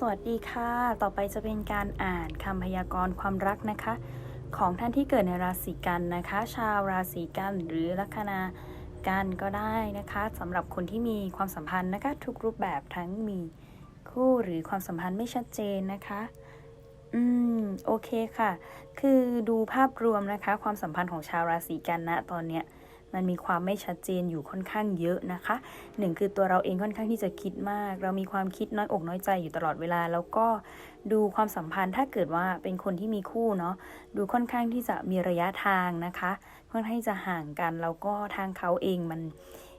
สวัสดีค่ะ ต่อไปจะเป็นการอ่านคำพยากรณ์ความรักนะคะ ของท่านที่เกิดในราศีกันนะคะ ชาวราศีกันหรือลัคนากันก็ได้นะคะสำหรับคนที่มีความสัมพันธ์นะคะ ทุกรูปแบบทั้งมีคู่หรือความสัมพันธ์ไม่ชัดเจนนะคะ อืม โอเคค่ะ คือดูภาพรวมนะคะ ความสัมพันธ์ของชาวราศีกันนะตอนเนี้ย มันมีความไม่ชัดเจนอยู่ค่อนข้างเยอะนะคะหนึ่งคือตัวเราเองค่อนข้างที่จะคิดมาก เรามีความคิดน้อยอกน้อยใจอยู่ตลอดเวลา แล้วก็ดูความสัมพันธ์ถ้าเกิดว่าเป็นคนที่มีคู่เนาะดูค่อนข้างที่จะมีระยะทางนะคะ ค่อนข้างที่จะห่างกันแล้วก็ทางเขาเองมัน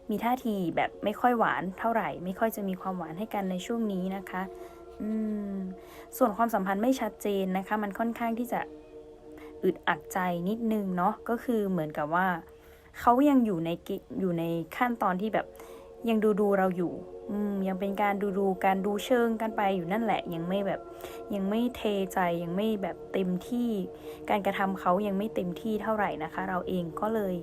มีท่าทีแบบไม่ค่อยหวานเท่าไหร่ ไม่ค่อยจะมีความหวานให้กันในช่วงนี้นะคะอืมส่วนความสัมพันธ์ไม่ชัดเจนนะคะ มันค่อนข้างที่จะอึดอัดใจนิดนึงเนาะก็คือเหมือนกับว่า เขายังอยู่ในกิอยู่ในขั้นตอนที่แบบยังดูดูเราอยู่อืมยังเป็นการดูดูการดูเชิงกันไปอยู่นั่นแหละ ยังไม่แบบยังไม่เทใจยังไม่แบบเต็มที่การกระทำเขายังไม่เต็มที่เท่าไหร่นะคะ เราเองก็เลย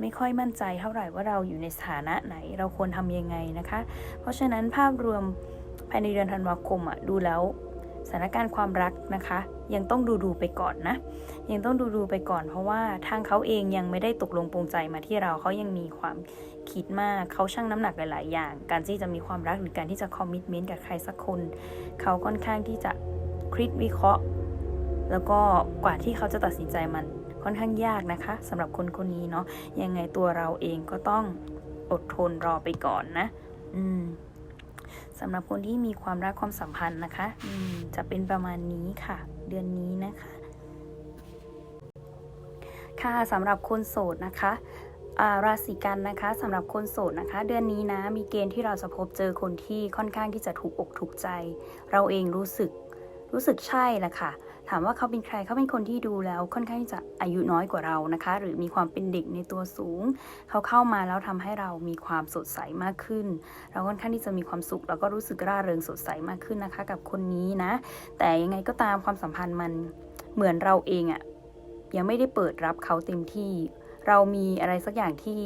ไม่ค่อยมั่นใจเท่าไหร่ว่าเราอยู่ในสถานะไหน เราควรทำยังไงนะคะ เพราะฉะนั้นภาพรวมภายในเดือนธันวาคมอะดูแล้ว สถานการณ์ความรักนะคะ ยังต้องดูดูไปก่อนนะ ยังต้องดูดูไปก่อน เพราะว่าทางเขาเองยังไม่ได้ตกลงปรงใจมาที่เราเขายังมีความคิดมากเขาชั่งน้ำหนักหลาย ๆ อย่าง การที่จะมีความรักหรือการที่จะคอมมิชเมนต์กับใครสักคนเขาค่อนข้างที่จะคิดวิเคราะห์ แล้วก็กว่าที่เขาจะตัดสินใจมันค่อนข้างยากนะคะสำหรับคนคนนี้เนาะยังไงตัวเราเองก็ต้องอดทนรอไปก่อนนะ อืม สำหรับคนที่มีความรักความสัมพันธ์นะคะอืมจะเป็นประมาณนี้ค่ะ เดือนนี้นะคะ ค่ะสำหรับคนโสดนะคะอ่าราศีกันนะคะสำหรับคนโสดนะคะ เดือนนี้นะมีเกณฑ์ที่เราจะพบเจอคนที่ค่อนข้างที่จะถูกอกถูกใจ เราเองรู้สึกรู้สึกใช่แหละค่ะ ถามว่าเขาเป็นใครเขาเป็นคนที่ดูแล้ว ค่อนข้างจะอายุน้อยกว่าเรานะคะ หรือมีความเป็นเด็กในตัวสูง เขาเข้ามาแล้วทำให้เรามีความสดใสมากขึ้น เราค่อนข้างที่จะมีความสุข แล้วก็รู้สึกร่าเริงสดใสมากขึ้นนะคะ กับคนนี้นะ แต่ยังไงก็ตามความสัมพันธ์มันเหมือนเราเองอะยังไม่ได้เปิดรับเขาเต็มที่ เรามีอะไรสักอย่างที่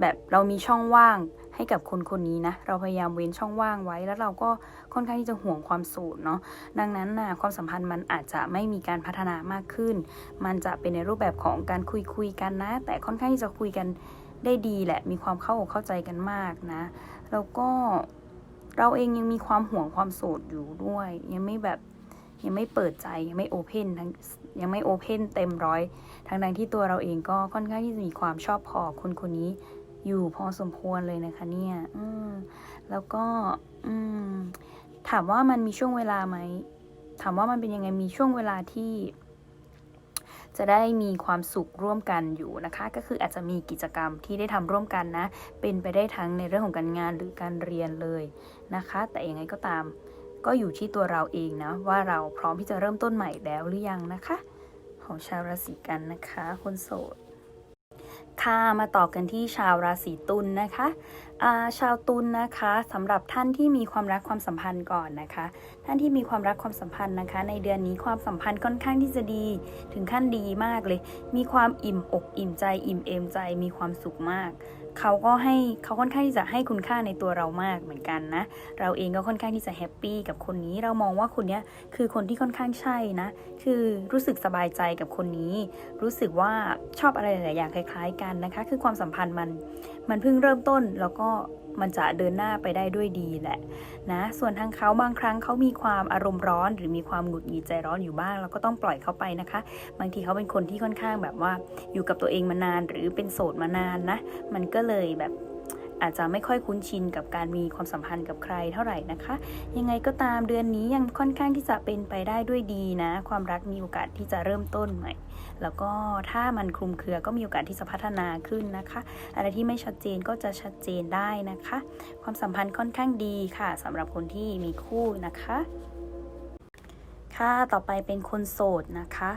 แบบเรามีช่องว่าง ให้กับคนคนนี้นะเราพยายามเว้นช่องว่างไว้ แล้วเราก็ค่อนข้างที่จะห่วงความโสดเนาะดังนั้นนะความสัมพันธ์มันอาจจะไม่มีการพัฒนามากขึ้น มันจะเป็นในรูปแบบของการคุยคุยกันนะ แต่ค่อนข้างที่จะคุยกันได้ดีแหละ มีความเข้าอกเข้าใจกันมากนะ แล้วก็เราเองยังมีความห่วงความโสดอยู่ด้วย ยังไม่แบบยังไม่เปิดใจยังไม่โอเพนทั้งยังไม่โอเพนเต็มร้อยทั้งนั้นที่ตัวเราเองก็ค่อนข้างที่จะมีความชอบพอคนคนนี้ อยู่พอสมควรเลยนะคะเนี่ยอืมแล้วก็อืมถามว่ามันมีช่วงเวลาไหม ถามว่ามันเป็นยังไงมีช่วงเวลาที่ จะได้มีความสุขร่วมกันอยู่นะคะ ก็คืออาจจะมีกิจกรรมที่ได้ทำร่วมกันนะ เป็นไปได้ทั้งในเรื่องของการงานหรือการเรียนเลยนะคะ แต่ยังไงก็ตาม ก็อยู่ที่ตัวเราเองนะ ว่าเราพร้อมที่จะเริ่มต้นใหม่แล้วหรือยังนะคะ ของชาวราศีกันนะคะ คนโสด ค่ะมาต่อกันที่ชาวราศีตุลนนะคะาชาวตุลนนะคะสำหรับท่านที่มีความรักความสัมพันธ์ก่อนนะคะ ท่านที่มีความรักความสัมพันธ์นะคะ ในเดือนนี้ความสัมพันธ์ค่อนข้างที่จะดีถึงขั้นดีมากเลย มีความอิ่มอกอิ่มใจอิ่มเอมใจมีความสุขมาก เขาก็ให้เขาค่อนข้างที่จะให้คุณค่าในตัวเรามากเหมือนกันนะ เราเองก็ค่อนข้างที่จะแฮปปี้กับคนนี้เรามองว่าคนเนี้ยคือคนที่ค่อนข้างใช่นะ คือรู้สึกสบายใจกับคนนี้ รู้สึกว่าชอบอะไรหลายอย่างคล้าย ๆ กันนะคะ คือความสัมพันธ์มันมันเพิ่งเริ่มต้นแล้วก็ มันจะเดินหน้าไปได้ด้วยดีแหละนะส่วนทางเขาบางครั้งเขามีความอารมณ์ร้อน หรือมีความหงุดหงิดใจร้อนอยู่บ้างเราก็ต้องปล่อยเขาไปนะคะ บางทีเขาเป็นคนที่ค่อนข้างแบบว่าอยู่กับตัวเองมานาน หรือเป็นโสดมานานนะ มันก็เลยแบบ อาจจะไม่ค่อยคุ้นชินกับการมีความสัมพันธ์กับใครเท่าไหร่นะคะ ยังไงก็ตามเดือนนี้ยังค่อนข้างที่จะเป็นไปได้ด้วยดีนะ ความรักมีโอกาสที่จะเริ่มต้นใหม่ แล้วก็ถ้ามันคลุมเครือก็มีโอกาสที่จะพัฒนาขึ้นนะคะ อะไรที่ไม่ชัดเจนก็จะชัดเจนได้นะคะ ความสัมพันธ์ค่อนข้างดีค่ะสำหรับคนที่มีคู่นะคะ ค่ะต่อไปเป็นคนโสดนะคะ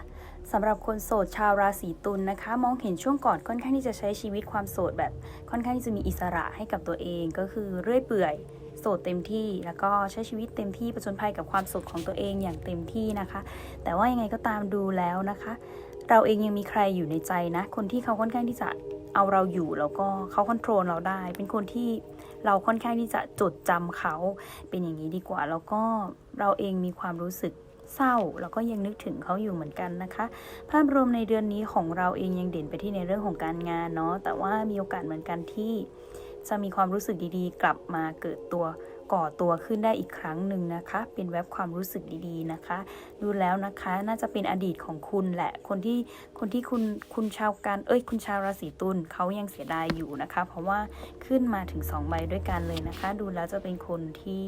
สำหรับคนโสดชาวราศีตุลนนะคะ มองเห็นช่วงก่อนค่อนข้างที่จะใช้ชีวิตความโสดแบบค่อนข้างที่จะมีอิสระให้กับตัวเองก็คือเรื่อยเปื่อยโสดเต็มที่แล้วก็ใช้ชีวิตเต็มที่ประจนภัยกับความโสดของตัวเองอย่างเต็มที่นะคะ แต่ว่ายังไงก็ตามดูแล้วนะคะ เราเองยังมีใครอยู่ในใจนะ คนที่เขาค่อนข้างที่จะเอาเราอยู่แล้วก็เขาคอนโทรลเราได้ เป็นคนที่เราค่อนข้างที่จะจดจำเขาเป็นอย่างนี้ดีกว่า แล้วก็เราเองมีความรู้สึก เศร้าแล้วก็ยังนึกถึงเขาอยู่เหมือนกันนะคะ ภาพรวมในเดือนนี้ของเราเองยังเด่นไปที่ในเรื่องของการงานเนาะแต่ว่ามีโอกาสเหมือนกันที่จะมีความรู้สึกดีๆ กลับมาเกิดตัวก่อตัวขึ้นได้อีกครั้งหนึ่งนะคะ เป็นแวบความรู้สึกดีๆนะคะ ดูแล้วนะคะ น่าจะเป็นอดีตของคุณแหละ คนที่ คนที่คุณ คุณชาวกันเอ้ย คุณชาวราศีตุลเขายังเสียดายอยู่นะคะ เพราะว่าขึ้นมาถึง 2 ใบด้วยกันเลยนะคะ ดูแล้วจะเป็นคนที่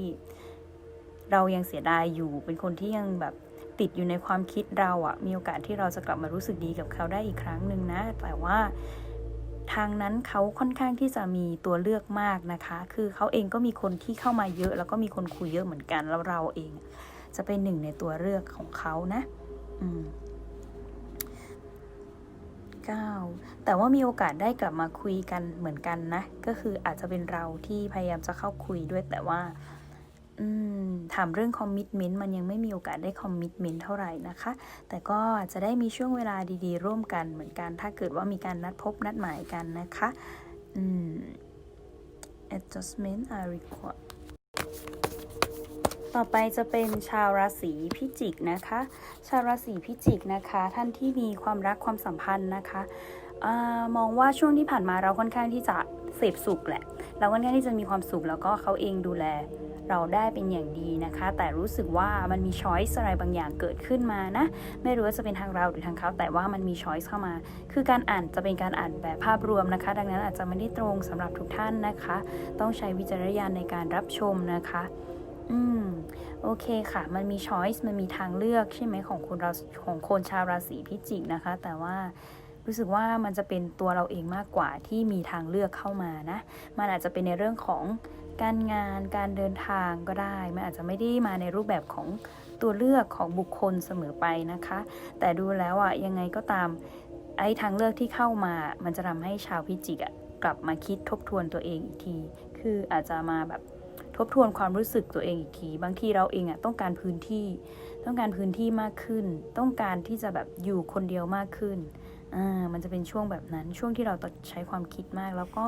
เรายังเสียดายอยู่ เป็นคนที่ยังแบบติดอยู่ในความคิดเราอะมีโอกาสที่เราจะกลับมารู้สึกดีกับเขาได้อีกครั้งหนึ่งนะ แต่ว่าทางนั้นเขาค่อนข้างที่จะมีตัวเลือกมากนะคะ คือเขาเองก็มีคนที่เข้ามาเยอะ แล้วก็มีคนคุยเยอะเหมือนกัน แล้วเราเอง จะเป็นหนึ่งในตัวเลือกของเขานะ อืมเก้าแต่ว่ามีโอกาสได้กลับมาคุยกันเหมือนกันนะ ก็คืออาจจะเป็นเราที่พยายามจะเข้าคุยด้วยแต่ว่า ถามเรื่องคอมมิชเมนต์มันยังไม่มีโอกาสได้คอมมิชเมนต์เท่าไหร่นะคะ แต่ก็จะได้มีช่วงเวลาดีๆ ร่วมกันเหมือนกัน ถ้าเกิดว่ามีการนัดพบนัดหมายกันนะคะอืม adjustment are required ต่อไปจะเป็นชาวราศีพิจิกนะคะ ชาวราศีพิจิกนะคะ ท่านที่มีความรักความสัมพันธ์นะคะอมองว่าช่วงที่ผ่านมาเราค่อนข้างที่จะเสพสุขแหละ เราค่อนข้างที่จะมีความสุขแล้วก็เขาเองดูแล เราได้เป็นอย่างดีนะคะ แต่รู้สึกว่ามันมีช้อยส์อะไรบางอย่างเกิดขึ้นมานะ ไม่รู้ว่าจะเป็นทางเราหรือทางเขาแต่ว่ามันมีช้อยส์เข้ามา คือการอ่านจะเป็นการอ่านแบบภาพรวมนะคะ ดังนั้นอาจจะไม่ได้ตรงสำหรับทุกท่านนะคะ ต้องใช้วิจารณญาณในการรับชมนะคะอืมโอเคค่ะ มันมีช้อยส์มันมีทางเลือกใช่ไหมของคนเราของคนชาวราศีพิจิกนะคะ แต่ว่า รู้สึกว่ามันจะเป็นตัวเราเองมากกว่าที่มีทางเลือกเข้ามานะ มันอาจจะเป็นในเรื่องของการงานการเดินทางก็ได้ มันอาจจะไม่ได้มาในรูปแบบของตัวเลือกของบุคคลเสมอไปนะคะ แต่ดูแล้วอะยังไงก็ตามไอ้ทางเลือกที่เข้ามา มันจะทำให้ชาวพิจิกอะกลับมาคิดทบทวนตัวเองอีกที คืออาจจะมาแบบทบทวนความรู้สึกตัวเองอีกที บางทีเราเองอะต้องการพื้นที่ ต้องการพื้นที่มากขึ้น ต้องการที่จะแบบอยู่คนเดียวมากขึ้น อ่ามันจะเป็นช่วงแบบนั้นช่วงที่เราต้องใช้ความคิดมาก แล้วก็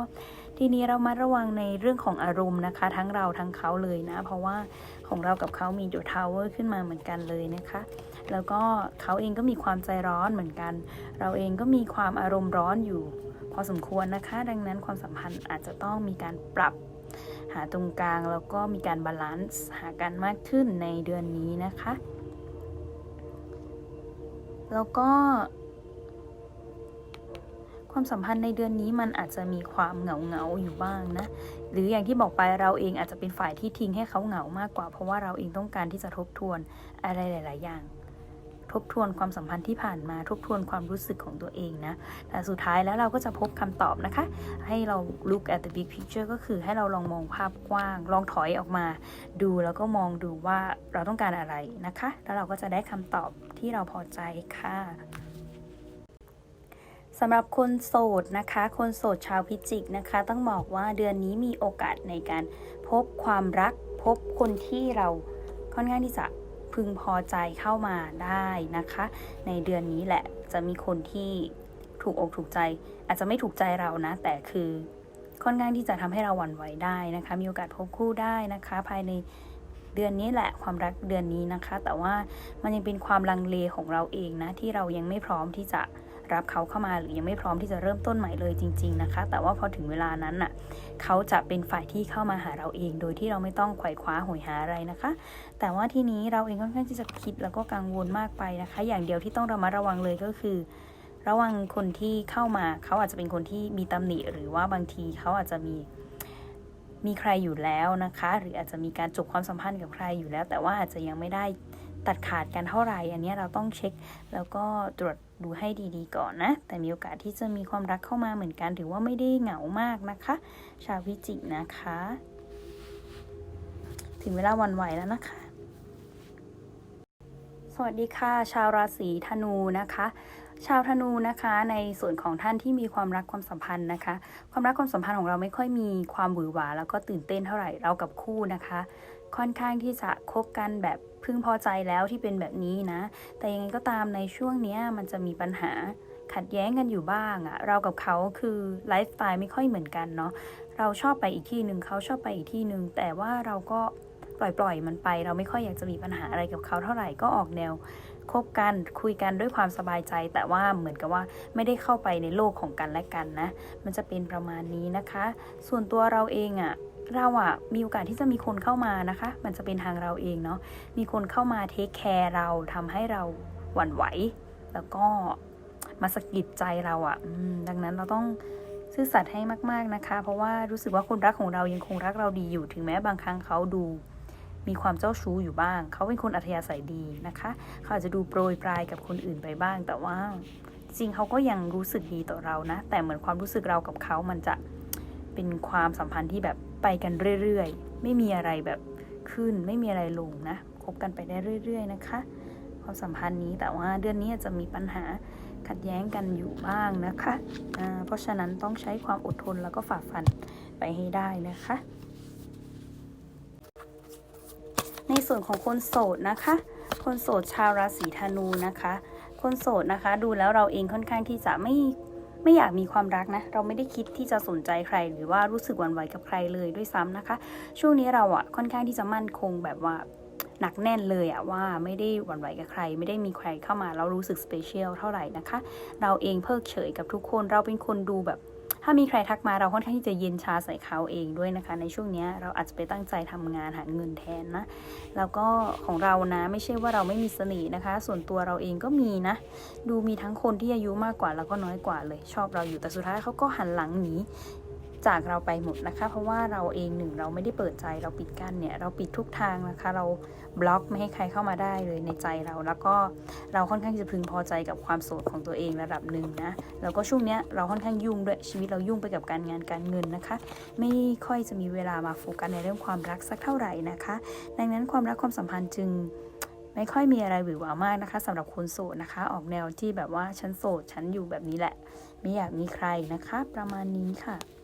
ทีนี้เรามาระวังในเรื่องของอารมณ์นะคะ ทั้งเราทั้งเขาเลยนะ เพราะว่าของเรากับเขามีจุดทาวเวอร์ขึ้นมาเหมือนกันเลยนะคะ แล้วก็เขาเองก็มีความใจร้อนเหมือนกัน เราเองก็มีความอารมณ์ร้อนอยู่ พอสมควรนะคะ ดังนั้นความสัมพันธ์อาจจะต้องมีการปรับหาตรงกลางแล้วก็มีการบาลานซ์หากันมากขึ้นในเดือนนี้นะคะ แล้วก็ ความสัมพันธ์ในเดือนนี้มันอาจจะมีความเหงาเงาๆอยู่บ้างนะ หรืออย่างที่บอกไปเราเองอาจจะเป็นฝ่ายที่ทิ้งให้เขาเหงามากกว่า เพราะว่าเราเองต้องการที่จะทบทวนอะไรหลาย ๆ อย่าง ทบทวนความสัมพันธ์ที่ผ่านมาทบทวนความรู้สึกของตัวเองนะ แต่สุดท้ายแล้วเราก็จะพบคำตอบนะคะ ให้เรา look at the big picture ก็คือให้เราลองมองภาพกว้าง ลองถอยออกมา ดูแล้วก็มองดูว่าเราต้องการอะไรนะคะ แล้วเราก็จะได้คำตอบที่เราพอใจค่ะ สำหรับคนโสดนะคะ คนโสดชาวพิจิกนะคะ ต้องบอกว่าเดือนนี้มีโอกาสในการพบความรัก พบคนที่เราค่อนข้างที่จะพึงพอใจเข้ามาได้นะคะ ในเดือนนี้แหละจะมีคนที่ถูกอกถูกใจ อาจจะไม่ถูกใจเรานะ แต่คือค่อนข้างที่จะทำให้เราหวั่นไหวได้นะคะ มีโอกาสพบคู่ได้นะคะ ภายในเดือนนี้แหละความรักเดือนนี้นะคะ แต่ว่ามันยังเป็นความลังเลของเราเองนะที่เรายังไม่พร้อมที่จะ รับเขาเข้ามาหรือยังไม่พร้อมที่จะเริ่มต้นใหม่เลยจริง ๆนะคะ แต่ว่าพอถึงเวลานั้นน่ะเขาจะเป็นฝ่ายที่เข้ามาหาเราเอง โดยที่เราไม่ต้องไขว่คว้าหอยหาอะไรนะคะ แต่ว่าที่นี้เราเองค่อนข้างที่จะคิดแล้วก็กังวลมากไปนะคะ อย่างเดียวที่ต้องระมัดระวังเลยก็คือระวังคนที่เข้ามาเขาอาจจะเป็นคนที่มีตำหนิหรือว่าบางทีเขาอาจจะมีมีใครอยู่แล้วนะคะ หรืออาจจะมีการจบความสัมพันธ์กับใครอยู่แล้ว แต่ว่าอาจจะยังไม่ได้ตัดขาดกันเท่าไหร่ อันนี้เราต้องเช็คแล้วก็ตรวจ ดูให้ดีๆก่อนนะ แต่มีโอกาสที่จะมีความรักเข้ามาเหมือนกันถือว่าไม่ได้เหงามากนะคะ ชาวพิจิกนะคะ ถึงเวลาวันไหวแล้วนะคะ สวัสดีค่ะ ชาวราศีธนูนะคะชาวธนูนะคะในส่วนของท่านที่มีความรักความสัมพันธ์นะคะ ความรักความสัมพันธ์ของเราไม่ค่อยมีความหวือหวาแล้วก็ตื่นเต้นเท่าไหร่เรากับคู่นะคะ ค่อนข้างที่จะคบกันแบบพึงพอใจแล้วที่เป็นแบบนี้นะ แต่ยังไงก็ตามในช่วงนี้มันจะมีปัญหาขัดแย้งกันอยู่บ้างอะเรากับเขาคือไลฟ์สไตล์ไม่ค่อยเหมือนกันเนาะเราชอบไปอีกที่หนึ่งเขาชอบไปอีกที่หนึ่งแต่ว่าเราก็ปล่อยปล่อยๆมันไป เราไม่ค่อยอยากจะมีปัญหาอะไรกับเขาเท่าไหร่ก็ออกแนวคบกันคุยกันด้วยความสบายใจ แต่ว่าเหมือนกับว่าไม่ได้เข้าไปในโลกของกันและกันนะ มันจะเป็นประมาณนี้นะคะ ส่วนตัวเราเองอะ เราอะมีโอกาสที่จะมีคนเข้ามานะคะ มันจะเป็นทางเราเองเนาะมีคนเข้ามาเทคแคร์เราทำให้เราหวั่นไหว แล้วก็มาสะกิดใจเราอะ่ะอืมดังนั้นเราต้องซื่อสัตย์ให้มาก ๆนะคะ เพราะว่ารู้สึกว่าคนรักของเรายังคงรักเราดีอยู่ถึงแม้บางครั้งเขาดู มีความเจ้าชู้อยู่บ้าง เขาเป็นคนอัธยาศัยดีนะคะ เขาอาจจะดูโปรยปลายกับคนอื่นไปบ้าง แต่ว่าจริงเขาก็ยังรู้สึกดีต่อเรานะ แต่เหมือนความรู้สึกเรากับเขามันจะ เป็นความสัมพันธ์ที่แบบไปกันเรื่อยๆ ไม่มีอะไรแบบขึ้น ไม่มีอะไรลงนะคบกันไปได้เรื่อย ๆ นะคะ ความสัมพันธ์นี้แต่ว่าเดือนนี้อาจจะมีปัญหาขัดแย้งกันอยู่บ้างนะคะอ่าเพราะฉะนั้นต้องใช้ความอดทนแล้วก็ฝ่าฟันไปให้ได้นะคะ ในส่วนของคนโสดนะคะ คนโสดชาวราศีธนูนะคะ คนโสดนะคะ ดูแล้วเราเองค่อนข้างที่จะไม่ ไม่อยากมีความรักนะ เราไม่ได้คิดที่จะสนใจใคร หรือว่ารู้สึกหวั่นไหวกับใครเลยด้วยซ้ำนะคะ ช่วงนี้เราอะค่อนข้างที่จะมั่นคงแบบว่าหนักแน่นเลยอะว่าไม่ได้หวั่นไหวกับใคร ไม่ได้มีใครเข้ามาเรารู้สึกสเปเชียลเท่าไหร่นะคะ เราเองเพิกเฉยกับทุกคนเราเป็นคนดูแบบ ถ้ามีใครทักมาเราค่อนข้างที่จะเย็นชาใส่เขาเองด้วยนะคะ ในช่วงนี้เราอาจจะไปตั้งใจทำงานหาเงินแทนนะ แล้วก็ของเรานะไม่ใช่ว่าเราไม่มีเสน่ห์นะคะ ส่วนตัวเราเองก็มีนะ ดูมีทั้งคนที่อายุมากกว่าแล้วก็น้อยกว่าเลย ชอบเราอยู่แต่สุดท้ายเขาก็หันหลังหนี จากเราไปหมดนะคะ เพราะว่าเราเองหนึ่งเราไม่ได้เปิดใจเราปิดกั้นเนี่ยเราปิดทุกทางนะคะ เราบล็อกไม่ให้ใครเข้ามาได้เลยในใจเรา แล้วก็เราค่อนข้างจะพึงพอใจกับความโสดของตัวเองระดับหนึ่งนะแล้วก็ช่วงเนี้ยเราค่อนข้างยุ่งด้วยชีวิตเรายุ่งไปกับการงานการเงินนะคะ ไม่ค่อยจะมีเวลามาโฟกัสในเรื่องความรักสักเท่าไหร่นะคะ ดังนั้นความรักความสัมพันธ์จึงไม่ค่อยมีอะไรหวือหวามากนะคะสำหรับคนโสดนะคะ ออกแนวที่แบบว่าฉันโสดฉันอยู่แบบนี้แหละ ไม่อยากมีใครนะคะ ประมาณนี้ค่ะ